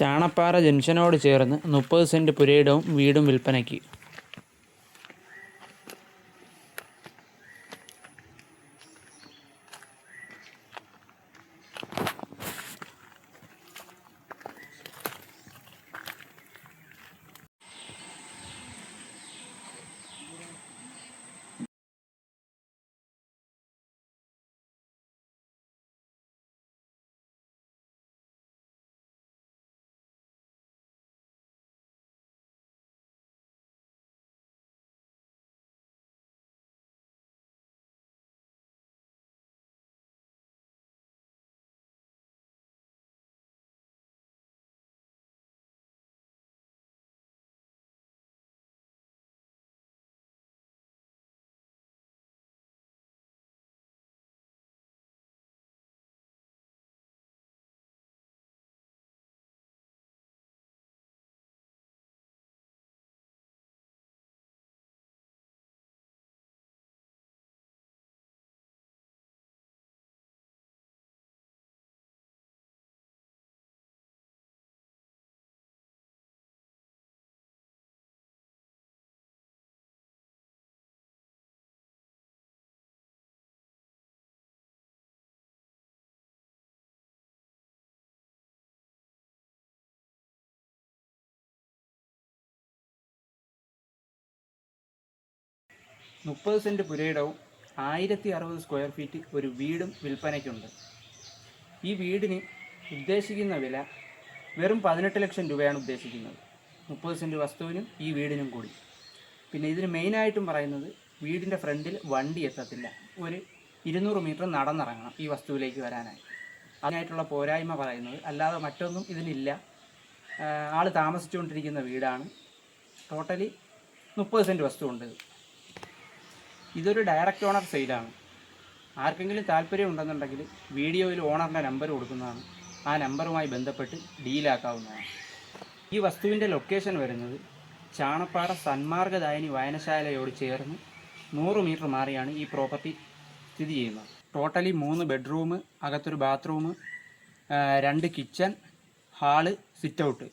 ചാണപ്പാറ ജംഗ്ഷനോട് ചേർന്ന് മുപ്പത് സെന്റ് പുരയിടവും വീടും വിൽപ്പനയ്ക്ക്. മുപ്പത് സെന്റ് പുരയിടവും ആയിരത്തി അറുപത് സ്ക്വയർ ഫീറ്റ് ഒരു വീടും വിൽപ്പനയ്ക്കുണ്ട്. ഈ വീടിന് ഉദ്ദേശിക്കുന്ന വില വെറും പതിനെട്ട് ലക്ഷം രൂപയാണ് ഉദ്ദേശിക്കുന്നത്. മുപ്പത് സെന്റ് വസ്തുവിനും ഈ വീടിനും കൂടി. പിന്നെ ഇതിന് മെയിനായിട്ടും പറയുന്നത് വീടിന്റെ ഫ്രണ്ടിൽ വണ്ടി എത്തത്തില്ല. ഒരു ഇരുന്നൂറ് മീറ്റർ നടന്നിറങ്ങണം ഈ വസ്തുവിലേക്ക് വരാനായി. അതിനായിട്ടുള്ള പോരായ്മ പറയുന്നത്. അല്ലാതെ മറ്റൊന്നും ഇതിനില്ല. ആൾ താമസിച്ചുകൊണ്ടിരിക്കുന്ന വീടാണ്. ടോട്ടലി മുപ്പത് സെന്റ് വസ്തു ഉണ്ട് ഇത്. ഇതൊരു ഡയറക്റ്റ് ഓണർ സെയിലാണ് ആർക്കെങ്കിലും താല്പര്യം ഉണ്ടെന്നുണ്ടെങ്കിൽ വീഡിയോയിൽ ഓണറിന്റെ നമ്പർ കൊടുക്കുന്നതാണ്. ആ നമ്പറുമായി ബന്ധപ്പെട്ട് ഡീലാക്കാവുന്നതാണ് ഈ വസ്തുവിന്റെ ലൊക്കേഷൻ വരുന്നത് ചാണപ്പാറ സന്മാർഗദായനി വായനശാലയോട് ചേർന്ന് നൂറ് മീറ്റർ മാറിയാണ് ഈ പ്രോപ്പർട്ടി സ്ഥിതി ചെയ്യുന്നത്. ടോട്ടലി മൂന്ന് ബെഡ്റൂം അകത്തൊരു ബാത്റൂം രണ്ട് കിച്ചൺ ഹാൾ സിറ്റ് ഔട്ട്